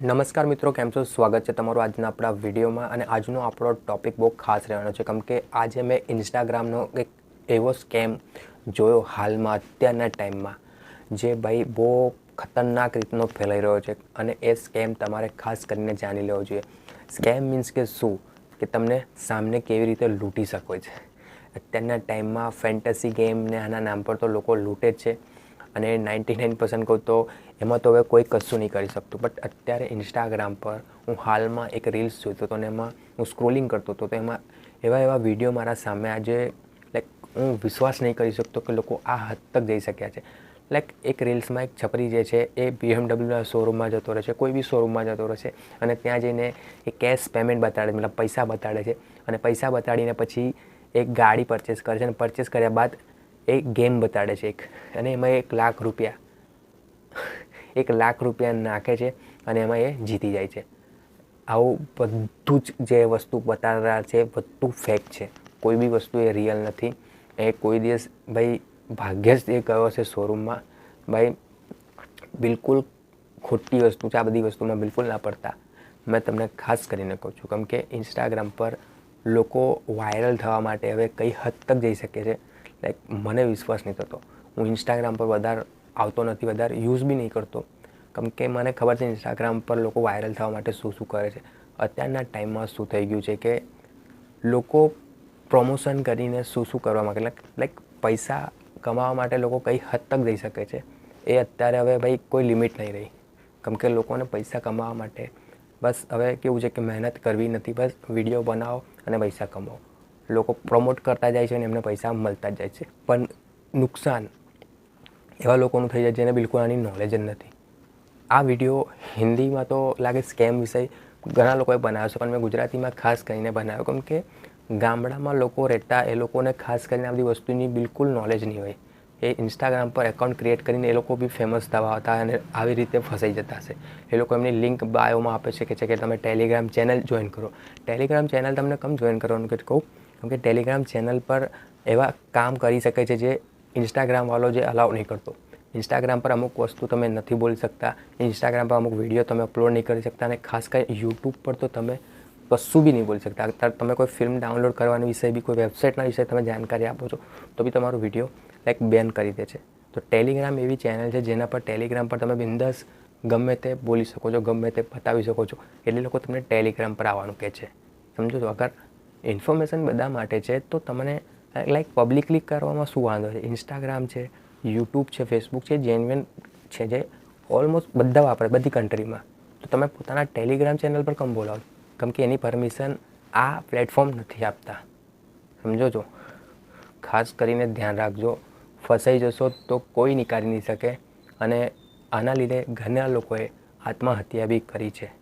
નમસ્કાર મિત્રો, કેમ છો? સ્વાગત છે તમારું આજના આપણા વિડીયોમાં અને આજનો આપણો ટોપિક બહુ ખાસ રહેવાનો છે, કેમ કે આજે મેં ઇન્સ્ટાગ્રામનો એક એવો સ્કેમ જોયો હાલમાં, અત્યારના ટાઈમમાં, જે ભાઈ બહુ ખતરનાક રીતનો ફેલાઈ રહ્યો છે અને એ સ્કેમ તમારે ખાસ કરીને જાણી લેવો જોઈએ. સ્કેમ મીન્સ કે શું? કે તમને સામને કેવી રીતે લૂંટી શકો છે? અત્યારના ટાઈમમાં ફેન્ટસી ગેમ ને આના નામ પર તો લોકો લૂંટે જ છે. અને નાઇન્ટી નાઇન પર્સન્ટ કહું તો એમાં તો હવે કોઈ કશું નહીં કરી શકતું. બટ અત્યારે ઇન્સ્ટાગ્રામ પર હું હાલમાં એક રીલ્સ જોતો હતો અને એમાં હું સ્ક્રોલિંગ કરતો હતો તો એમાં એવા એવા વીડિયો મારા સામે આજે લાઈક હું વિશ્વાસ નહીં કરી શકતો કે લોકો આ હદ તક જઈ શક્યા છે. લાઈક એક રીલ્સમાં એક છપરી જે છે એ બીએમડબલ્યુના શોરૂમમાં જતો રહે છે, કોઈ બી શોરૂમમાં જતો રહે છે. અને ત્યાં જઈને એ કેશ પેમેન્ટ બતાડે મતલબ પૈસા બતાડે છે. અને પૈસા બતાડીને પછી એક ગાડી પરચેસ કરે છે અને પરચેસ કર્યા બાદ એક ગેમ બતાડે છે એક, અને એમાં એક લાખ રૂપિયા, એક લાખ રૂપિયા નાખે છે અને એમાં એ જીતી જાય છે. આવું બધું જ જે વસ્તુ બતાડનાર છે, બધું ફેક છે. કોઈ બી વસ્તુ એ રિયલ નથી. એ કોઈ દિવસ ભાઈ ભાગ્યે જ એ ગયો છે શોરૂમમાં ભાઈ બિલકુલ ખોટી વસ્તુ છે. આ બધી વસ્તુમાં બિલકુલ ના પડતા. મેં તમને ખાસ કરીને કહું છું, કેમ કે ઇન્સ્ટાગ્રામ પર લોકો વાયરલ થવા માટે હવે કઈ હદ તક જઈ શકે છે? લાઈક મને વિશ્વાસ નહીં થતો. હું ઇન્સ્ટાગ્રામ પર વધારે આવતો નથી, વધારે યુઝ બી નહીં કરતો. કેમ કે મને ખબર છે ઇન્સ્ટાગ્રામ પર લોકો વાયરલ થવા માટે શું શું કરે છે. અત્યારના ટાઈમમાં શું થઈ ગયું છે કે લોકો પ્રમોશન કરીને શું શું કરવા માગે. લાઈક પૈસા કમાવા માટે લોકો કઈ હદ તક જઈ શકે છે. એ અત્યારે હવે ભાઈ કોઈ લિમિટ નહીં રહી. કેમ કે લોકોને પૈસા કમાવા માટે બસ હવે કેવું છે કે મહેનત કરવી નથી. બસ વીડિયો બનાવો અને પૈસા કમાવો. લોકો પ્રમોટ કરતા જાય છે અને એમને પૈસા મળતા જ જાય છે. પણ નુકસાન એવા લોકોનું થઈ જાય જેને બિલકુલ આની નોલેજ જ નથી. આ વીડિયો હિન્દીમાં તો લાગે સ્કેમ વિષય ઘણા લોકોએ બનાવ્યો છે, પણ મેં ગુજરાતીમાં ખાસ કરીને બનાવ્યો. કેમ કે ગામડામાં લોકો રહેતા એ લોકોને ખાસ કરીને આ બધી વસ્તુની બિલકુલ નોલેજ નહીં હોય. એ ઇન્સ્ટાગ્રામ પર એકાઉન્ટ ક્રિએટ કરીને એ લોકો બી ફેમસ થવા હતા અને આવી રીતે ફસાઈ જતા હશે. એ લોકો એમની લિંક બાયોમાં આપે છે કે છે કે તમે ટેલિગ્રામ ચેનલ જોઈન કરો. ટેલિગ્રામ ચેનલ તમને કમ જોઈન કરવાનું? કે કહું કેમ કે ટેલિગ્રામ ચેનલ પર એવા કામ કરી શકે છે જે ઇન્સ્ટાગ્રામવાળો જે અલાઉ નહીં કરતો. ઇન્સ્ટાગ્રામ પર અમુક વસ્તુ તમે નથી બોલી શકતા. ઇન્સ્ટાગ્રામ પર અમુક વીડિયો તમે અપલોડ નહીં કરી શકતા અને ખાસ કરી યુટ્યુબ પર તો તમે કશું બી નહીં બોલી શકતા. અત્યારે તમે કોઈ ફિલ્મ ડાઉનલોડ કરવાની વિષય બી, કોઈ વેબસાઇટના વિશે તમે જાણકારી આપો છો, તો બી તમારો વીડિયો લાઈક બેન કરી દે છે. તો ટેલિગ્રામ એવી ચેનલ છે જેના પર ટેલિગ્રામ પર તમે બિંદાસ ગમે તે બોલી શકો છો, ગમે તે બતાવી શકો છો. એટલે લોકો તમને ટેલિગ્રામ પર આવવાનું કહે છે. સમજો છો? અગર ઇન્ફોર્મેશન બધા માટે છે, તો તમને લાઈક પબ્લિકલી કરવામાં શું વાંધો છે? ઇન્સ્ટાગ્રામ છે યુટ્યુબ છે ફેસબુક છે જેન્યુઅન છે જે ઓલમોસ્ટ બધા વાપરે, બધી કન્ટ્રીમાં તો તમે પોતાના ટેલિગ્રામ ચેનલ પર કમ બોલાવો કેમ કે એની પરમિશન આ પ્લેટફોર્મ નથી આપતા. સમજો છો? ખાસ કરીને ધ્યાન રાખજો, ફસાઈ જશો તો કોઈ નીકાળી નહીં શકે અને આના લીધે ઘણા લોકોએ આત્મહત્યા બી કરી છે.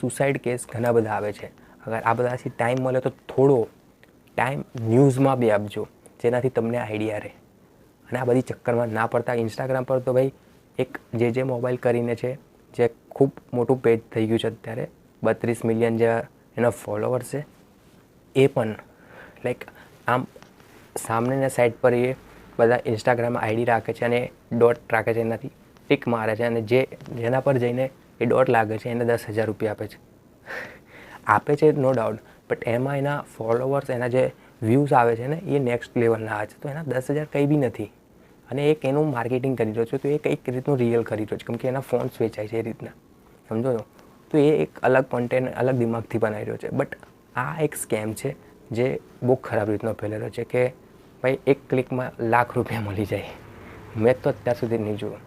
સુસાઇડ કેસ ઘણા બધા આવે છે. અગર આ બધાથી ટાઈમ મળે તો થોડો ટાઈમ ન્યૂઝમાં બી આપજો, જેનાથી તમને આઈડિયા રહે. અને આ બધી ચક્કરમાં ના પડતા ઇન્સ્ટાગ્રામ પર તો ભાઈ, એક જે જે મોબાઈલ કરીને છે, જે ખૂબ મોટું પેજ થઈ ગયું છે અત્યારે, બત્રીસ મિલિયન જે એના ફોલોવર છે, એ પણ લાઈક આમ સામેના સાઈડ પર એ બધા ઇન્સ્ટાગ્રામમાં આઈડી રાખે છે અને ડોટ રાખે છે એનાથી ટીક મારે છે અને જે, જેના પર જઈને એ ડોટ લાગે છે, એને દસ હજાર રૂપિયા આપે છે. આપે છે નો ડાઉટ બટ એમાં એના ફોલોવર્સ એના જે વ્યૂઝ આવે છે ને, એ નેક્સ્ટ લેવલના આવે છે. તો એના દસ હજાર કંઈ બી નથી. અને એક એનું માર્કેટિંગ કરી રહ્યો છે, તો એ કંઈક રીતનું રિયલ કરી રહ્યો છે. કેમ કે એના ફોન્સ વેચાય છે એ રીતના. સમજો તો એ એક અલગ કોન્ટેન્ટ અલગ દિમાગથી બનાવી રહ્યો છે. બટ આ એક સ્કેમ છે, જે બહુ ખરાબ રીતનો ફેલેલો છે કે ભાઈ એક ક્લિકમાં લાખ રૂપિયા મળી જાય. મેં તો અત્યાર સુધી નહીં જોયું.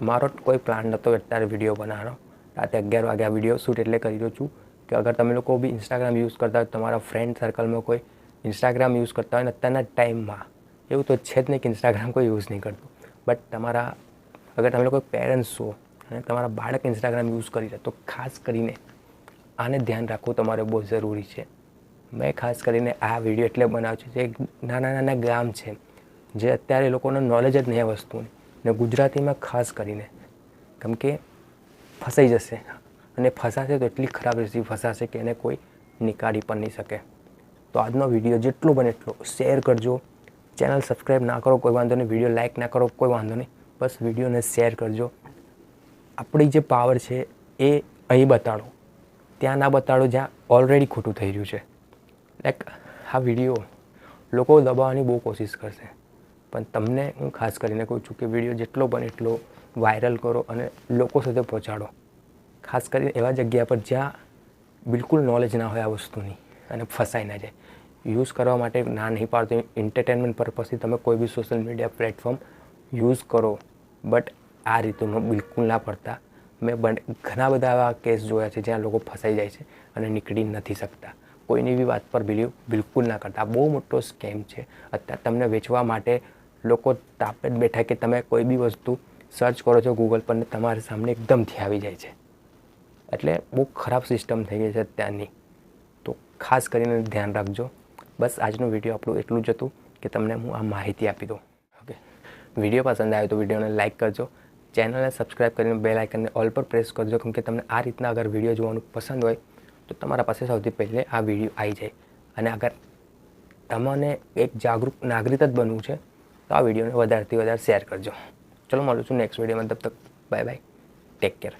મારો કોઈ પ્લાન નહોતો અત્યારે વીડિયો બનાવવાનો. રાતે અગિયાર વાગ્યા વીડિયો શૂટ એટલે કરી રહ્યો છું. કે અગર તમે લોકો બી ઇન્સ્ટાગ્રામ યુઝ કરતા હોય તમારા ફ્રેન્ડ સર્કલમાં કોઈ ઇન્સ્ટાગ્રામ યુઝ કરતા હોય ને અત્યારના ટાઈમમાં એવું તો છે જ નહીં કે ઇન્સ્ટાગ્રામ કોઈ યુઝ નહીં કરતું. બટ તમારા, અગર તમે લોકો પેરેન્ટ્સ છો અને તમારા બાળક ઇન્સ્ટાગ્રામ યુઝ કરી રહ્યા, તો ખાસ કરીને આને ધ્યાન રાખવું તમારે બહુ જરૂરી છે. મેં ખાસ કરીને આ વીડિયો એટલે બનાવ્યો છે જે નાના નાના ગામ છે, જે અત્યારે લોકોને નોલેજ જ નહીં આ વસ્તુની. ને ગુજરાતીમાં ખાસ કરીને, કેમ કે ફસાઈ જશે. અને ફસાશે તો એટલી ખરાબ રીતે ફસાશે કે એને કોઈ નીકાળી પણ નહીં શકે. તો આજનો વીડિયો જેટલો બને એટલો શેર કરજો. ચેનલ સબસ્ક્રાઈબ ના કરો, કોઈ વાંધો નહીં. વીડિયો લાઇક ના કરો, કોઈ વાંધો નહીં. બસ વિડીયોને શેર કરજો. આપણી જે પાવર છે એ અહીં બતાડો. ત્યાં ના બતાડો, જ્યાં ઓલરેડી ખોટું થઈ રહ્યું છે. લાઈક આ વીડિયો લોકો દબાવવાની બહુ કોશિશ કરશે. પણ તમને હું ખાસ કરીને કહું છું કે વીડિયો જેટલો બને એટલો વાયરલ કરો અને લોકો સુધી પહોંચાડો. ખાસ કરીને એવા જગ્યા પર જ્યાં બિલકુલ નોલેજ ના હોય આ વસ્તુની અને ફસાઈ ના જાય. યુઝ કરવા માટે ના નહીં પાડતો એન્ટરટેનમેન્ટ પર્પઝથી તમે કોઈ બી સોશિયલ મીડિયા પ્લેટફોર્મ યુઝ કરો. બટ આ રીતનું બિલકુલ ના પડતા. મેં ઘણા બધા એવા કેસ જોયા છે જ્યાં લોકો ફસાઈ જાય છે અને નીકળી નથી શકતા. કોઈની બી વાત પર બિલીવ બિલકુલ ના કરતા. બહુ મોટો સ્કેમ છે. અત્યારે તમને વેચવા માટે લોકો તાપે જ બેઠા કે તમે કોઈ બી વસ્તુ સર્ચ કરો છો ગૂગલ પર ને તમારી સામે એકદમથી આવી જાય છે. એટલે બહુ ખરાબ સિસ્ટમ થઈ ગઈ છે ત્યાંની તો ખાસ કરીને ધ્યાન રાખજો. બસ આજનો વીડિયો આપણું એટલું જ હતું કે તમને હું આ માહિતી આપી દઉં. ઓકે વીડિયો પસંદ આવ્યો તો વિડીયોને લાઇક કરજો. ચેનલને સબસ્ક્રાઇબ કરીને બેલ આઇકનને ઓલ પર પ્રેસ કરજો. કેમ કે તમને આ રીતના અગર વીડિયો જોવાનું પસંદ હોય, તો તમારા પાસે સૌથી પહેલે આ વીડિયો આવી જાય. અને અગર તમને એક જાગૃત નાગરિક જ બનવું છે, તો આ વિડીયોને વધારેથી વધારે શેર કરજો. ચલો મળું છું નેક્સ્ટ વિડીયોમાં તબ તક બાય બાય ટેક કેર